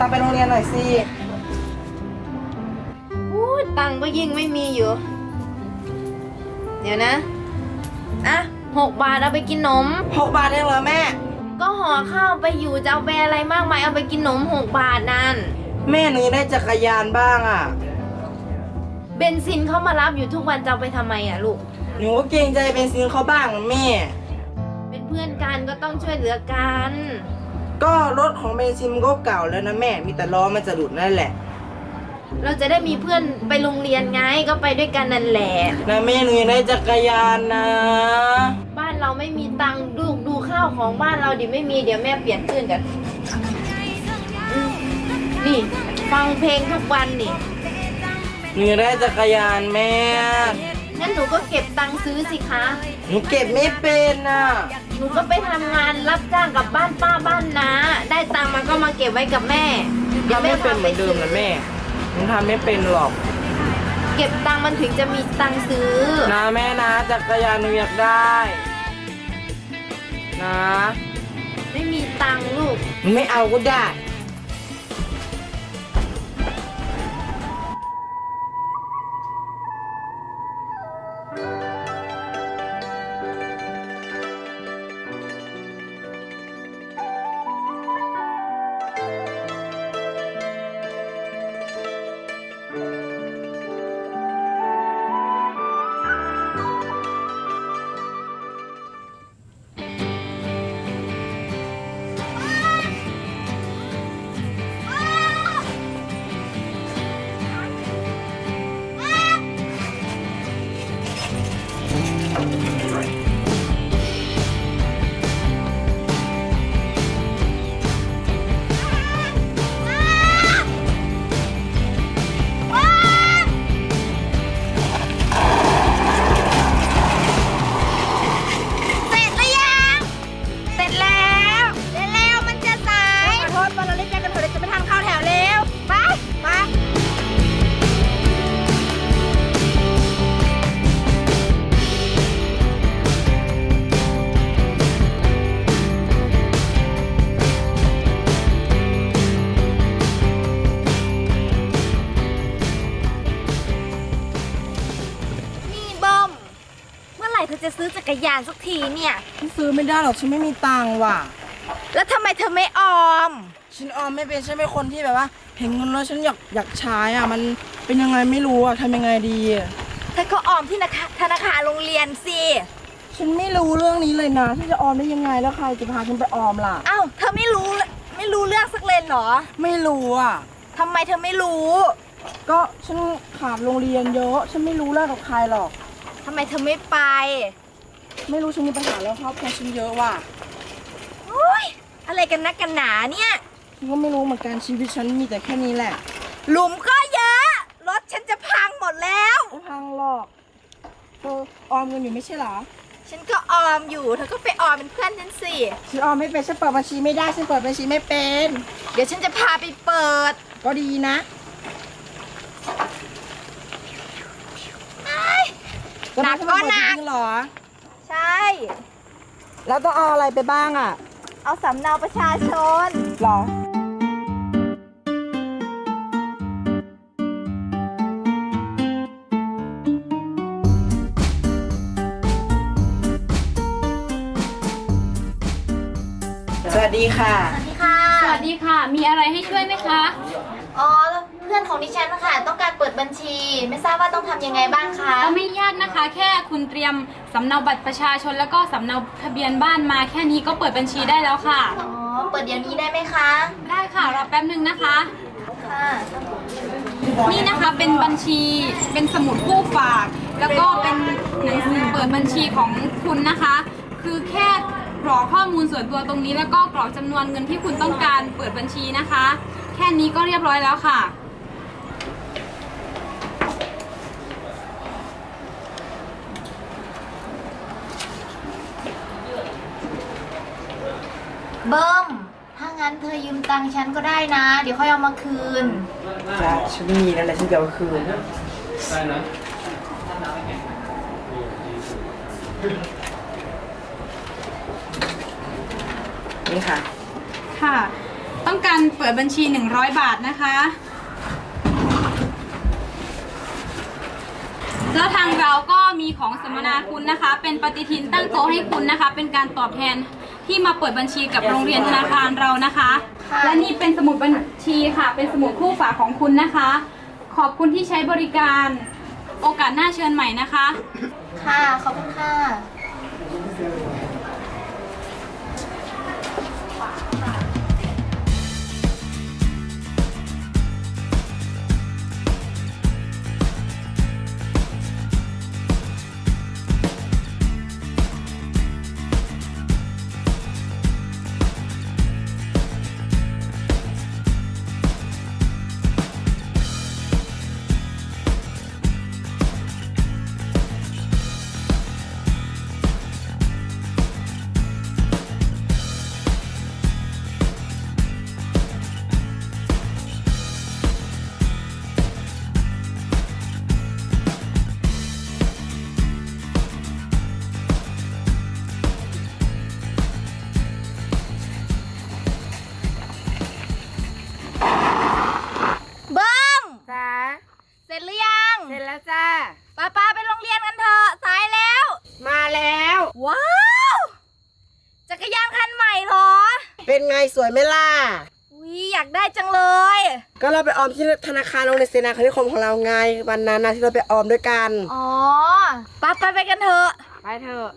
ตังค์ไปโรงเรียนหน่อยสิ อู้ตังค์ก็ยิ่งไม่มีอยู่ เดี๋ยวนะ อะหกบาทเอาไปกินนม หกบาทเองเหรอแม่ ก็ห่อข้าวไปอยู่จะเอาไปอะไรมากมายเอาไปกินนมหกบาทนั่น แม่หนูยังได้จักรยานบ้างอะ เบนซินเขามารับอยู่ทุกวันจะเอาไปทำไมอะลูก หนูก็เกรงใจเป็นซินเขาบ้างนะแม่ เป็นเพื่อนกันก็ต้องช่วยเหลือกัน ก็รถของเบนซินก็เก่าแล้วนะแม่ มีแต่ล้อมันจะหลุดนั่นแหละ เราจะได้มีเพื่อนไปโรงเรียนไงก็ไปด้วยกันนั่นแหละ นะแม่หนูยังได้จักรยานนะ บ้านเราไม่มีตังค์ดูดูข้าวของบ้านเราดิไม่มีเดี๋ยวแม่เปลี่ยนขึ้นกันอืมนี่ ฟังเพลงทุกวันนี่หนูยังได้จักรยานแม่ งั้นหนูก็เก็บตังค์ซื้อสิคะ หนูเก็บไม่เป็นอะ หนูก็ไปทำงานรับจ้างกับบ้านป้าบ้านนาได้ตังค์มาก็มาเก็บไว้กับแม่ทำไม่เป็นเหมือนเดิมนะแม่หนูทำไม่เป็นหรอก เก็บตังค์มันถึงจะมีตังค์ซื้อ นะแม่นะจักรยานหนูอยากได้ นะไม่มีตังค์ลูก หนูไม่เอาก็ได้ จะซื้อจักรยานสักทีเนี่ย ฉันซื้อไม่ได้หรอกฉันไม่มีตังค์ว่ะ แล้วทำไมเธอไม่ออม ฉันออมไม่เป็นฉันเป็นคนที่แบบว่า เห็นเงินแล้วฉันอยากอยากใช้อะมันเป็นยังไงไม่รู้อะทำยังไงดีอะเธอก็ออมที่ธนาคารธนาคารโรงเรียนสิ ฉันไม่รู้เรื่องนี้เลยนะฉันจะออมได้ยังไงแล้วใครจะพาฉันไปออมล่ะ อ้าว เธอไม่รู้เลยไม่รู้เรื่องสักเลยเหรอไม่รู้อะ ทำไมเธอไม่รู้ ก็ฉันขาดโรงเรียนเยอะ ฉันไม่รู้เรื่องกับใครหรอก ทำไมเธอไม่ไป ไม่รู้ฉันมีปัญหาแล้วครอบครัวฉันเยอะว่ะโอ้ยอะไรกันนักกันหนาเนี่ย ฉันก็ไม่รู้เหมือนกันชีวิตฉันมีแต่แค่นี้แหละหลุมก็เยอะ รถฉันจะพังหมดแล้ว ไม่พังหรอกเธอออมเงินอยู่ไม่ใช่เหรอ ฉันก็ออมอยู่เธอก็ไปออมเป็นเพื่อนฉันสิ ฉันออมไม่เป็นฉันเปิดบัญชีไม่ได้ฉันเปิดบัญชีไม่เป็น เดี๋ยวฉันจะพาไปเปิด ก็ดีนะ จะหนัมากฉันก็มาเปิดหนักจริงๆเหรอ ใช่ แล้วต้องเอาอะไรไปบ้างอะเอาสำเนาประชาชนหรอ สวัสดีค่ะ สวัสดีค่ะ สวัสดีค่ะ มีอะไรให้ช่วยไหมคะ อ๋อ เพื่อนของดิฉันนะคะต้องการเปิดบัญชี ไม่ทราบว่าต้องทำยังไงบ้างคะก็ไม่ยากนะคะ แค่คุณเตรียมสำเนาบัตรประชาชน แล้วก็สำเนาทะเบียนบ้านมาแค่นี้ก็เปิดบัญชีได้แล้วค่ะ อ๋อเปิดเดี๋ยวนี้ได้ไหมคะได้ค่ะรอแป๊บหนึ่งนะคะ ค่ะนี่นะคะเป็นบัญชีเป็นสมุดผู้ฝาก แล้วก็เป็นหนังสือเปิดบัญชีของคุณนะคะ คือแค่กรอกข้อมูลส่วนตัวตรงนี้ แล้วก็กรอกจำนวนเงินที่คุณต้องการเปิดบัญชีนะคะ แค่นี้ก็เรียบร้อยแล้วค่ะ เบิ้ม ถ้างั้นเธอยืมตังค์ฉันก็ได้นะ เดี๋ยวค่อยเอามาคืน จ้ะฉันมีนั่นแหละฉันจะเอาคืนนี่ค่ะ ค่ะ ต้องการเปิดบัญชี 100 บาทนะคะ แล้วทางเราก็มีของสมนาคุณนะคะ เป็นปฏิทินตั้งโต๊ะให้คุณนะคะ เป็นการตอบแทน ที่มาเปิดบัญชีกับโรงเรียนธนาคารเรานะคะค่ะและนี่เป็นสมุดบัญชีค่ะ เป็นสมุดคู่ฝากของคุณนะคะ ขอบคุณที่ใช้บริการ โอกาสหน้าเชิญใหม่นะคะ ค่ะ ขอบคุณค่ะ สวยไหมล่ะวิอยากได้จังเลย ก็เราไปออมที่ธนาคารโรงเรียนเสนาคณิคมของเราไงวันนั้นนะที่เราไปออมด้วยกัน อ๋อป้าไปไปกันเถอะ ไปเถอะ